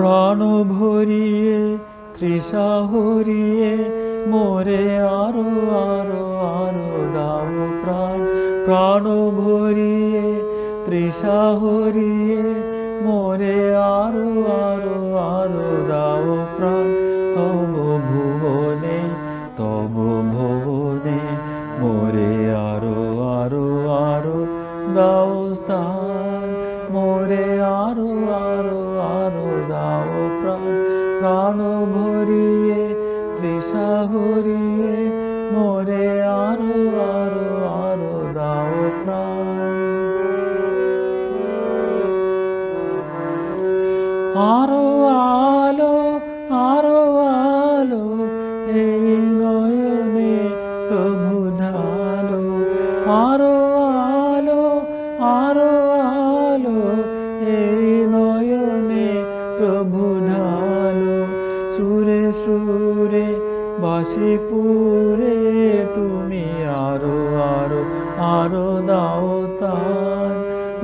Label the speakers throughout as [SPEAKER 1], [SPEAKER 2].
[SPEAKER 1] প্রাণ ভরিয়ে, তৃষা হরিয়ে, মোরে আরও আরও আরও দাও প্রাণ। প্রাণ ভরিয়ে, তৃষা হরিয়ে, মোরে আরও আরও আরও দাও প্রাণ। তব ভুবনে তব ভুবনে, মোরে আরও আরও আরও দাও স্থান। মোরে আরও আরও প্রাণ ভরিয়ে, তৃষা হরিয়ে মোরে আরও আরও আরও দাও প্রাণ। আরও আলো আরও আলো, এই নয়নে প্রভু ঢালো। আরও আরও আলো, এই নয়নে প্রভু সুরে বাসি পুরে তুমি আরও আরও আরও দাও তান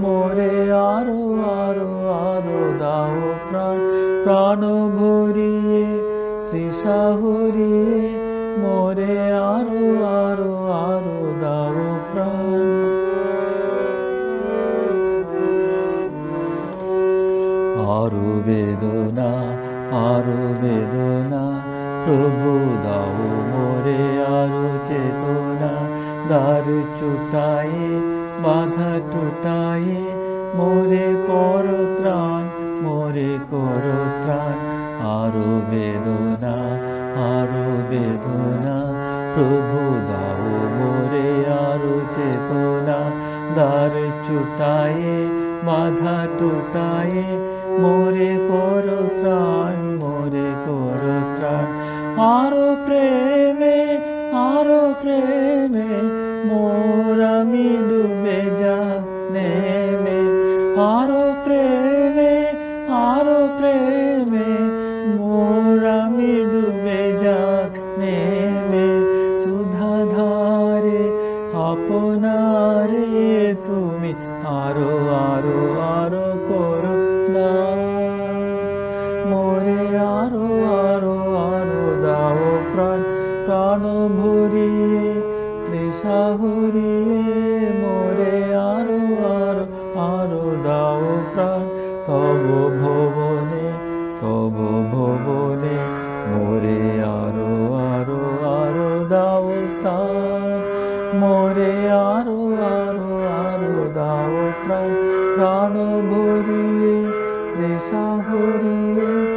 [SPEAKER 1] মোরে আরও আরও আরও দাও প্রাণ। প্রাণ ভরিয়ে, তৃষা হরিয়ে, মোরে আরও আরও আরও দাও প্রাণ। আরও বেদনা আরও বেদনা, প্রভু দাও মোরে আরও চেতনা। দ্বার চুটায়ে বাধা টুটায়ে, মোরে কর ত্রাণ, মোরে কর ত্রাণ। আরও বেদনা আরও বেদনা, প্রভু দাও মোরে আরও চেতনা। দ্বার চুটায়ে বাধা টুটায়ে মোরে কর ত্রাণ, মোরে কর ত্রাণ। আরও প্রেমে আরও প্রেমে, মোর আমি ডুবে যা নেমে আরও প্রেমে আরও প্রেমে, মোর আমি ডুবে যা নেমে সুধা ধারে, আপনারে তুমি আরও আরও আরও করো প্রাণ ভরিয়ে তৃষা হরিয়ে মোরে আরও আরও আরও দাও প্রাণ। তব ভবনে তব ভবনে, মোরে আরও আরও আরও দাও স্থান। মোরে আরও আরও আরও দাও প্রাণ। প্রাণ ভরিয়ে তৃষা হরিয়ে